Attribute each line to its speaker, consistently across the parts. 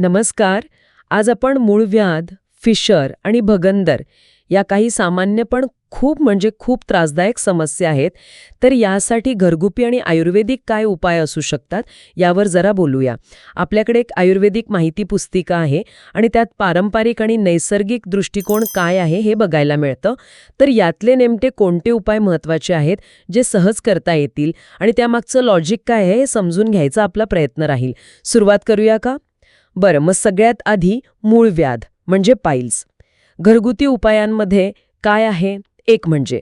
Speaker 1: नमस्कार. आज आपण मूळव्याध फिशर आणि भगंदर या काही सामान्य पण खूप म्हणजे खूप त्रासदायक समस्या आहेत. तर यासाठी घरगुती आणि आयुर्वेदिक काय उपाय असू शकतात यावर जरा बोलूया. आपल्याकडे एक आयुर्वेदिक माहिती पुस्तिका आहे आणि त्यात पारंपरिक आणि नैसर्गिक दृष्टिकोन काय आहे हे बघायला मिळतं. तर यातले नेमके कोणते उपाय महत्त्वाचे आहेत जे सहज करता येतील आणि त्यामागचं लॉजिक काय आहे हे समजून घ्यायचा आपला प्रयत्न राहील. सुरुवात करूया का? बरं मग सगळ्यात आधी मूळ व्याध म्हणजे पाईल्स घरगुती उपायांमध्ये काय आहे? एक म्हणजे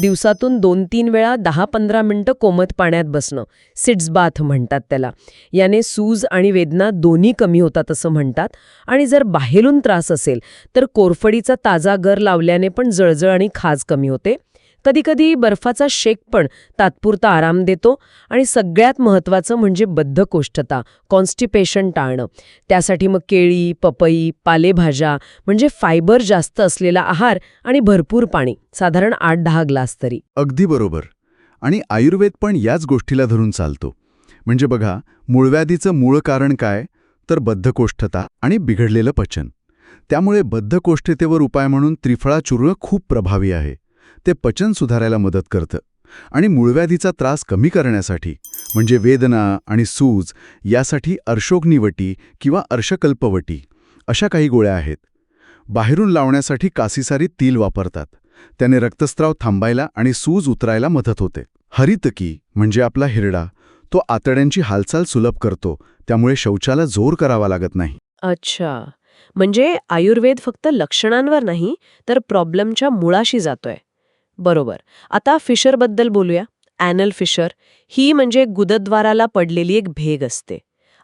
Speaker 1: दिवसातून दोन तीन वेळा दहा पंधरा मिनटं कोमत पाण्यात बसणं. सिट्स बाथ म्हणतात त्याला. याने सूज आणि वेदना दोन्ही कमी होतात असं म्हणतात. आणि जर बाहेरून त्रास असेल तर कोरफडीचा ताजा गर लावल्याने पण जळजळ आणि खाज कमी होते. कधीकधी बर्फाचा शेक पण तात्पुरता आराम देतो आणि सगळ्यात महत्त्वाचं म्हणजे बद्धकोष्ठता कॉन्स्टिपेशन टाळणं. त्यासाठी मग केळी पपई पालेभाज्या म्हणजे फायबर जास्त असलेला आहार आणि भरपूर पाणी साधारण आठ दहा ग्लास तरी.
Speaker 2: अगदी बरोबर. आणि आयुर्वेद पण याच गोष्टीला धरून चालतो. म्हणजे बघा मूळव्याधीचं मूळ कारण काय? तर बद्धकोष्ठता आणि बिघडलेलं पचन. त्यामुळे बद्धकोष्ठतेवर उपाय म्हणून त्रिफळा चूर्ण खूप प्रभावी आहे. ते पचन सुधारायला मदत करतं. आणि मूळव्याधीचा त्रास कमी करण्यासाठी म्हणजे वेदना आणि सूज यासाठी अर्शोग्निवटी किंवा अर्शकल्पवटी अशा काही गोळ्या आहेत. बाहेरून लावण्यासाठी कासीसारी तील वापरतात. त्याने रक्तस्राव थांबायला आणि सूज उतरायला मदत होते. हरितकी म्हणजे आपला हिरडा तो आतड्यांची हालचाल सुलभ करतो त्यामुळे शौचाला जोर करावा लागत नाही.
Speaker 1: अच्छा. म्हणजे आयुर्वेद फक्त लक्षणांवर नाही तर प्रॉब्लेमच्या मुळाशी जातोय. बरोबर. आता फिशरबद्दल बोलूया. ॲनल फिशर ही म्हणजे गुदद्वाराला पडलेली एक भेग असते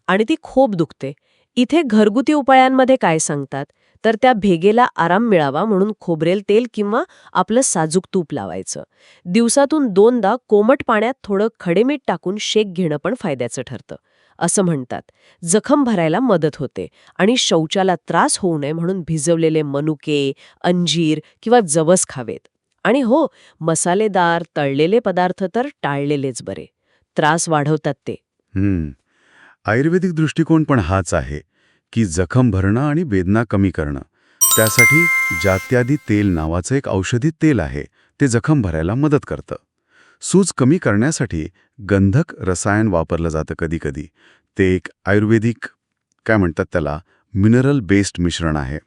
Speaker 1: आणि ती खूप दुखते. इथे घरगुती उपायांमध्ये काय सांगतात? तर त्या भेगेला आराम मिळावा म्हणून खोबरेल तेल किंवा आपलं साजूक तूप लावायचं. दिवसातून दोनदा कोमट पाण्यात थोडं खडेमीठ टाकून शेक घेणं पण फायद्याचं ठरतं. असं म्हणतात. जखम भरायला मदत होते आणि शौचाला त्रास होऊ नये म्हणून भिजवलेले मनुके अंजीर किंवा जवस खावेत. आणि हो मसालेदार तळलेले पदार्थ तर टाळलेलेच बरे. त्रास वाढवतात ते.
Speaker 2: हम्म. आयुर्वेदिक दृष्टिकोन पण हाच आहे की जखम भरणं आणि वेदना कमी करणं. त्यासाठी जात्यादी तेल नावाचं एक औषधी तेल आहे ते जखम भरायला मदत करतं. सूज कमी करण्यासाठी गंधक रसायन वापरलं जातं कधीकधी. ते एक आयुर्वेदिक काय म्हणतात त्याला मिनरल बेस्ड मिश्रण आहे.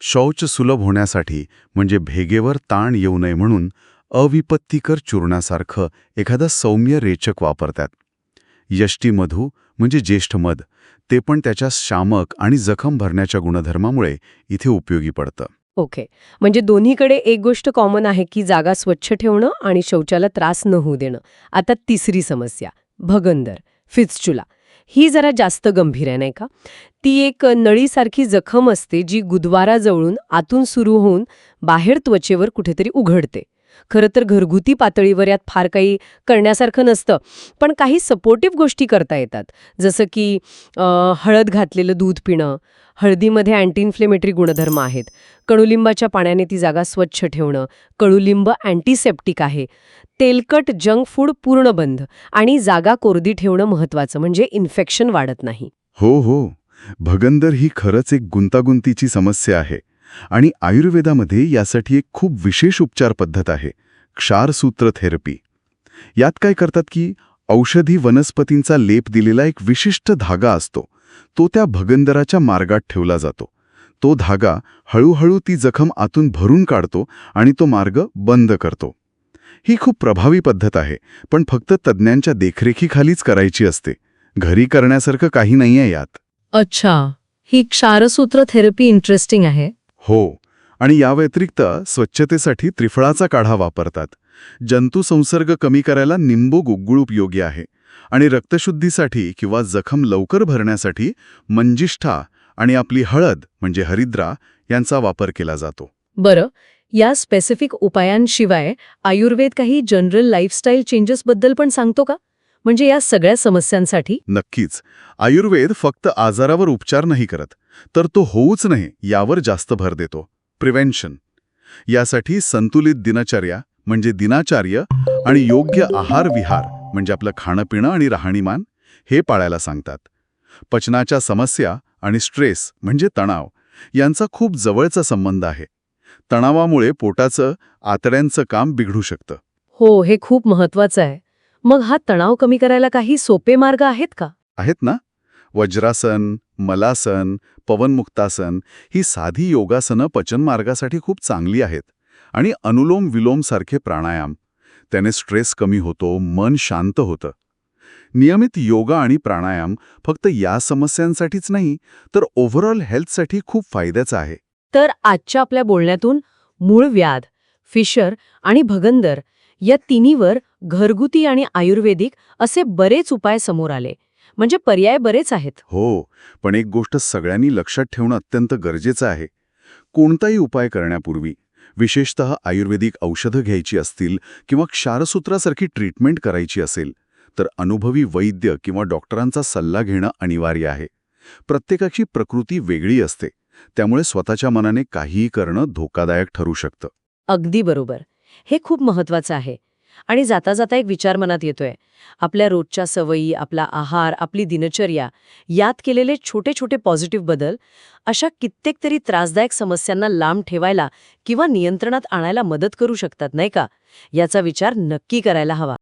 Speaker 2: शौच सुलभ होण्यासाठी म्हणजे भेगेवर ताण येऊ नये म्हणून अविपत्तिकर चूर्णासारखं एखादं सौम्य रेचक वापरतात. यष्टीमधू म्हणजे ज्येष्ठ मध ते पण त्याच्या शामक आणि जखम भरण्याच्या गुणधर्मामुळे इथे उपयोगी पडतं.
Speaker 1: ओके. म्हणजे दोन्हीकडे एक गोष्ट कॉमन आहे की जागा स्वच्छ ठेवणं आणि शौचाला त्रास न होऊ देणं. आता तिसरी समस्या भगंदर फित्सचुला ही जरा जास्त गंभीर आहे नाही का? ती एक नळीसारखी जखम असते जी गुदवाराजवळून आतून सुरू होऊन बाहेर त्वचेवर कुठेतरी उघडते. खरं तर घरगुती पातळीवर यात फार काही करण्यासारखं नसतं. पण काही सपोर्टिव्ह गोष्टी करता येतात. जसं की हळद घातलेलं दूध पिणं हळदीमध्ये अँटी इन्फ्लेमेटरी गुणधर्म आहेत. कडुलिंबाच्या पाण्याने ती जागा स्वच्छ ठेवणं कडुलिंब अँटीसेप्टिक आहे. तेलकट जंक फूड पूर्ण बंद आणि जागा कोरडी ठेवणं महत्वाचं म्हणजे इन्फेक्शन वाढत नाही.
Speaker 2: हो हो. भगंदर ही खरंच एक गुंतागुंतीची समस्या आहे. आणि आयुर्वेदामध्ये यासाठी एक खूप विशेष उपचार पद्धत आहे क्षारसूत्र थेरपी. यात काय करतात की औषधी वनस्पतींचा लेप दिलेला एक विशिष्ट धागा असतो तो त्या भगंदराच्या मार्गात ठेवला जातो. तो धागा हळूहळू ती जखम आतून भरून काढतो आणि तो मार्ग बंद करतो. ही खूप प्रभावी पद्धत आहे पण फक्त तज्ज्ञांच्या देखरेखीखालीच करायची असते. घरी करण्यासारखं काही नाहीये यात.
Speaker 3: अच्छा ही क्षारसूत्र थेरपी इंटरेस्टिंग आहे.
Speaker 2: हो आणि या व्यतिरिक्त स्वच्छतेसाठी त्रिफळाचा काढा वापरतात. जंतुसंसर्ग कमी करायला निंबू गुगुळ उपयोगी आहे. आणि रक्तशुद्धीसाठी किंवा जखम लवकर भरण्यासाठी मंजिष्ठा आणि आपली हळद म्हणजे हरिद्रा यांचा वापर केला जातो.
Speaker 3: बरं या स्पेसिफिक उपायांशिवाय आयुर्वेद काही जनरल लाईफस्टाईल चेंजेसबद्दल पण सांगतो का? म्हणजे या सगळ्या समस्यांसाठी?
Speaker 2: नक्कीच. आयुर्वेद फक्त आजारावर उपचार नाही करत तर तो होऊच नये यावर जास्त भर देतो. प्रिव्हेन्शन यासाठी संतुलित दिनचर्या म्हणजे दिनाचार्य आणि योग्य आहार विहार म्हणजे आपलं खाणंपिणं आणि राहणीमान हे पाळायला सांगतात. पचनाच्या समस्या आणि स्ट्रेस म्हणजे तणाव यांचा खूप जवळचा संबंध आहे. तणावामुळे पोटाचं आतड्यांचं काम बिघडू शकतं.
Speaker 1: हो हे खूप महत्वाचं आहे. मग हा तणाव कमी करायला काही सोपे मार्ग आहेत का?
Speaker 2: आहेत ना. वज्रासन मलासन पवनमुक्तासन ही साधी योगासनं पचनमार्गासाठी खूप चांगली आहेत आणि अनुलोम विलोम सारखे प्राणायाम. त्याने स्ट्रेस कमी होतो मन शांत होतं. नियमित योगा आणि प्राणायाम फक्त या समस्यांसाठीच नाही तर ओव्हरऑल हेल्थसाठी खूप फायद्याचा आहे.
Speaker 1: तर आजच्या आपल्या बोलण्यातून मूळ व्याध फिशर आणि भगंदर या तिन्हीवर घरगुती आणि आयुर्वेदिक असे बरेच उपाय समोर आले. म्हणजे पर्याय बरेच आहेत.
Speaker 2: हो पण एक गोष्ट सगळ्यांनी लक्षात ठेवणं अत्यंत गरजेचं आहे. कोणताही उपाय करण्यापूर्वी विशेषतः आयुर्वेदिक औषधं घ्यायची असतील किंवा क्षारसूत्रासारखी ट्रीटमेंट करायची असेल तर अनुभवी वैद्य किंवा डॉक्टरांचा सल्ला घेणं अनिवार्य आहे. प्रत्येकाची प्रकृती वेगळी असते त्यामुळे स्वतःच्या मनाने काहीही करणं धोकादायक ठरू शकतं.
Speaker 1: अगदी बरोबर. हे खूप महत्वाचं आहे. आणि जाता जाता एक विचार मनात येतोय. आपल्या रोजच्या सवयी आपला आहार आपली दिनचर्या यात केलेले छोटे छोटे पॉझिटिव्ह बदल अशा कित्येक तरी त्रासदायक समस्यांना लांब ठेवायला किंवा नियंत्रणात आणायला मदत करू शकतात नाही का? याचा विचार नक्की करायला हवा.